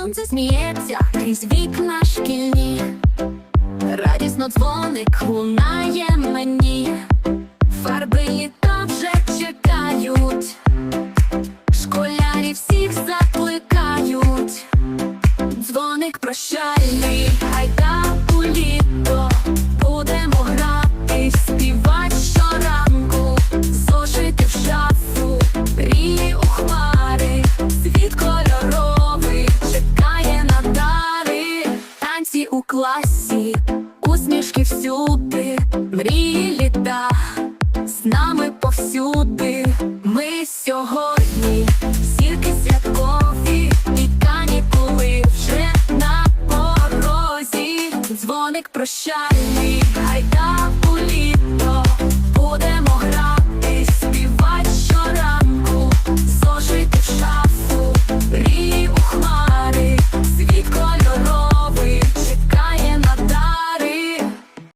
сонце сміється крізь вікна шкільні, радісно дзвоник лунає мені, фарби літа вже чекають, школярі всіх закликають, дзвоник прощальний, гайда уліт. класі, усмішки всюди, мрії літа, з нами повсюди. Ми сьогодні зірки святкові і канікули вже на порозі. Дзвоник прощальний, гайда.